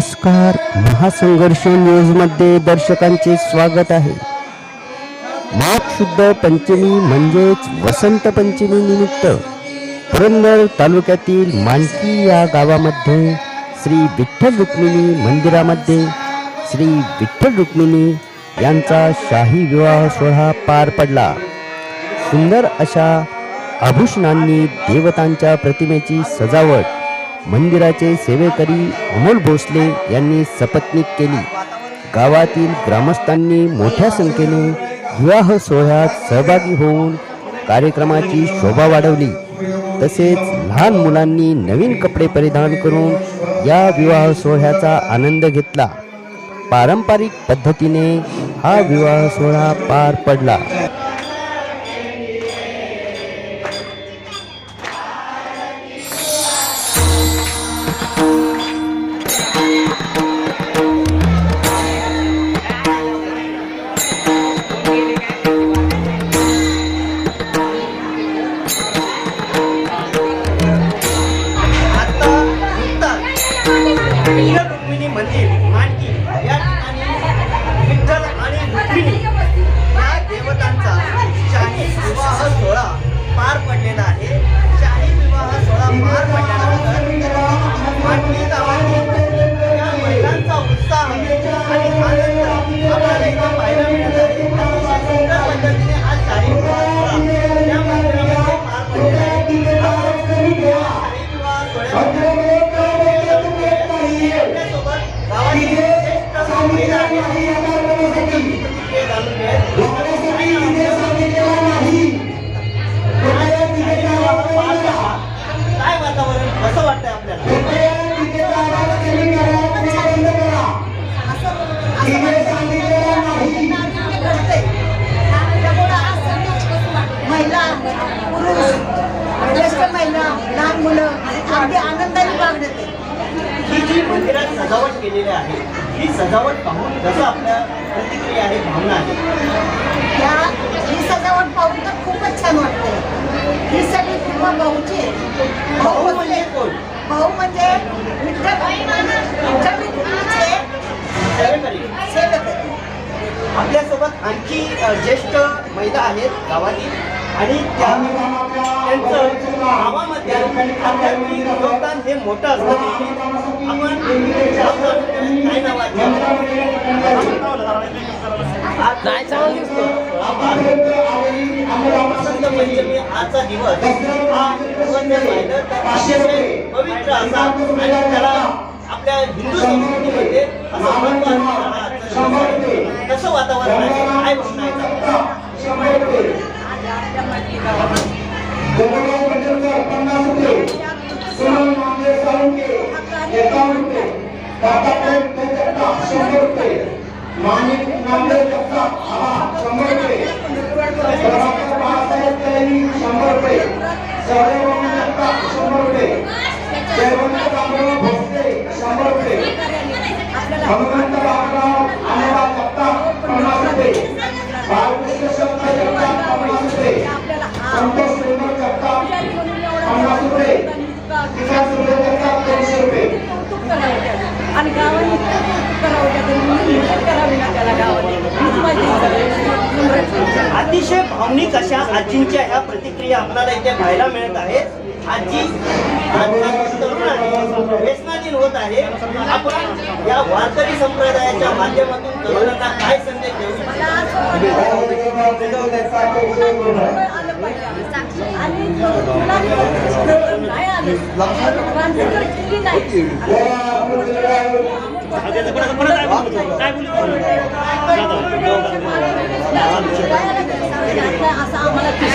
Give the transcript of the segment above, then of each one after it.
नमस्कार. महासंघर्ष न्यूजमध्ये दर्शकांचे स्वागत आहे. माघ शुद्ध पंचमी म्हणजेच वसंत पंचमी निमित्त पुरंदर तालुक्यातील मानकी या गावामध्ये श्री विठ्ठल रुक्मिणी मंदिरामध्ये श्री विठ्ठल रुक्मिणी यांचा शाही विवाह सोहळा पार पडला. सुंदर अशा आभूषणांनी देवतांच्या प्रतिमेची सजावट मंदिराचे सेवेकरी अमोल भोसले यांनी सपत्नीक केली. गावातील ग्रामस्थांनी मोठ्या संख्येने विवाह सोहळ्यात सहभागी होऊन कार्यक्रमाची शोभा वाढवली. तसेच लहान मुलांनी नवीन कपडे परिधान करून या विवाह सोहळ्याचा आनंद घेतला. पारंपरिक पद्धतीने हा विवाह सोहळा पार पडला. विठ्ठल अगदी आनंदाने भाग देते ही जी मंदिरात सजावट केलेली आहे ही सजावट पाहून कसं आपल्या प्रतिक्रिया आहे भावना आहे या ही सजावट पाहून तर खूपच छान वाटते ही सगळी कृपा भाऊची. भाऊ भाऊ म्हणजे कोण भाऊ म्हणजे विठ्ठल विठ्ठल. सेवक. आपल्यासोबत आणखी ज्येष्ठ महिला आहेत गावातील आणि त्या त्यांचं गावामध्ये आध्यात्मिक योगदान हे मोठं असतं नेहमी. आपण काय आज दिसतो वसंत पंचमी आजचा दिवस हा दिवस पाहिलं तर अतिशय पवित्र असा आणि त्याला आपल्या हिंदू संस्कृतीमध्ये असं महत्त्व असलेला हा आजचा दिवस आहे. कसं वातावरण आहे काय भावना आहे जवळपास पंच्याहत्तर पन्नास रुपये सुमन नामदेव साळुंके एकावन्न रुपये दादासाहेब त्यांच्याकडे शंभर रुपये माणिक नामदेव कप्पा आला शंभर रुपये. प्रभाकर बाळासाहेब तैनी शंभर रुपये. सहदेव जगताप शंभर रुपये. जयवंत रामराव भोसले शंभर रुपये. हनुमंत बाबराव आलेला जगताप पन्नास रुपये. बाळकृष्ण शब्द जगताप पन्नास रुपये संतोष सुंदर जगताप पन्नास रुपये विकास सुंदर जगताप दोनशे रुपये आणि गावाने कौतुक करावं त्याचं नियोजन करावे ना त्याला गावाने हीच माझी अतिशय भावनिक अशा आजींच्या ह्या प्रतिक्रिया आपल्याला इथे पाहायला मिळत आहेत आजी तरुण आहे व्यसनाधीन होत आहे. आपण या वारकरी संप्रदायाच्या माध्यमातून तरुणांना काय संदेश देऊ शकतो आणि मुलांनी पण नाही आले क्रांतिकारी केली नाही असं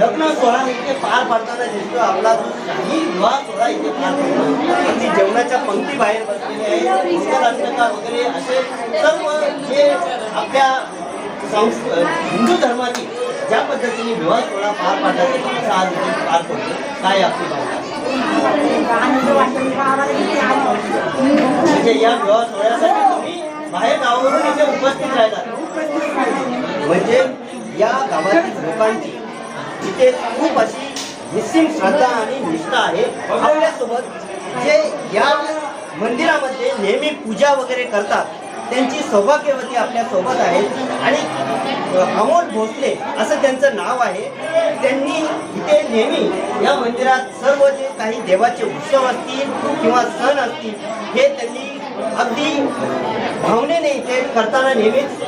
लग्न सोहळा इथे पार पाडताना दिसतो आपला जो ते पार पडलं. ती जेवणाच्या पंक्ती बाहेर बसलेली आहे मंगलाष्टका वगैरे असे सर्व जे आपल्या हिंदू धर्माची ज्या पद्धतीने विवाह सोहळा पार पाडला जातो आज इथे पार पडतो काय आपली भावना? म्हणजे या विवाह सोहळ्यासाठी तुम्ही बाहेर गावावरून इथे उपस्थित राहिला म्हणजे या गावातील लोकांची इथे खूप अशी निस्सीम श्रद्धा आणि निष्ठा आहे. आपल्यासोबत जे या मंदिरामध्ये नेहमी पूजा वगैरे करतात त्यांची सौभाग्यवती आपल्यासोबत आहेत. आणि अमोल भोसले असं त्यांचं नाव आहे. त्यांनी इथे नेहमी या मंदिरात सर्व जे काही देवाचे उत्सव असतील किंवा सण असतील हे त्यांनी अगदी भावनेने इथे करताना नेहमीच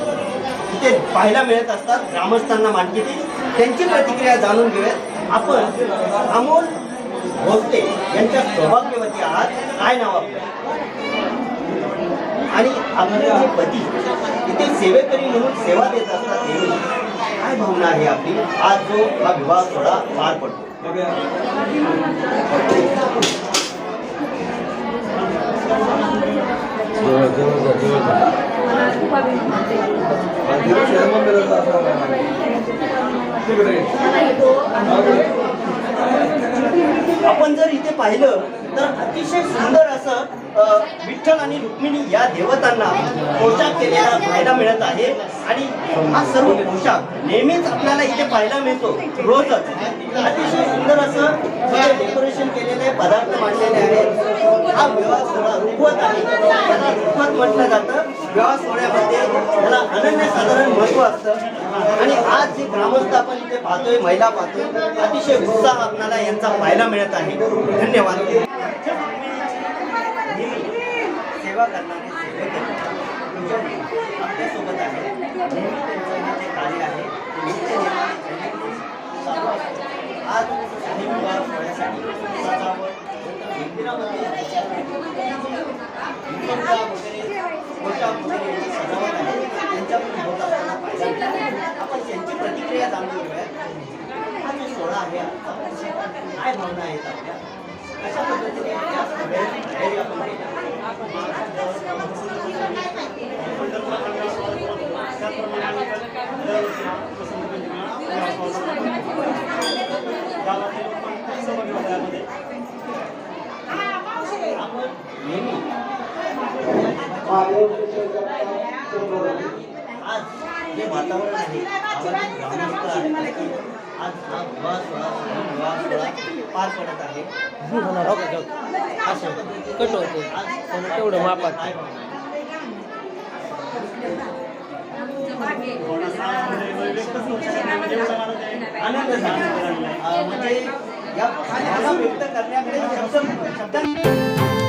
इथे पाहायला मिळत असतात. ग्रामस्थांना मानकीतील त्यांची प्रतिक्रिया जाणून घेऊयात. आपण अमोल भोसले यांच्या सौभाग्यवती आहात. काय नाव आपलं? आणि आपले जे पती इथे सेवेकरी म्हणून सेवा देत असतात नेहमी काय भावना आहे आपली? आज जो हा विवाह सोहळा पार पडतो. जवळ जवळ आपण जर इथे पाहिलं तर अतिशय सुंदर असं विठ्ठल आणि रुक्मिणी या देवतांना पोशाख केलेला पाहायला मिळत आहे. आणि हा सर्व पोशाख नेहमीच आपल्याला इथे पाहायला मिळतो रोजच. अतिशय सुंदर असं डेकोरेशन केलेले पदार्थ मांडलेले आहेत. हा विवाह सोहळा रुखवत आहे. त्याला रुखवत म्हटलं जातं. विवाह सोहळ्यामध्ये त्याला अनन्यसाधारण महत्त्व असतं. आणि आज जे ग्रामस्थ आपण इथे पाहतोय महिला पाहतोय अतिशय उत्साह आपल्याला यांचा पाहायला मिळत आहे. धन्यवाद. सेवा करणारे आपल्यासोबत आहे. जे कार्य आहे. आज विवाह सोहळ्यासाठी सजावट मंदिरामध्ये दीपंका वगैरे पोशाख वगैरे यांची सजावट आहे त्यांच्याकडून होत असताना पाहायला मिळते. आपण त्यांची प्रतिक्रिया जाणून घेऊया हा जो सोहळा आहे काय भावना आहेत आपल्या? कशा पद्धतीने आपण नेहमी आज जे वातावरण आहे ग्रामस्थ आज हा सोहळा पार पडत आहे. अशा कट होते. आज तेवढं मापात. काय म्हणजे या व्यक्त करण्याकडे शब्द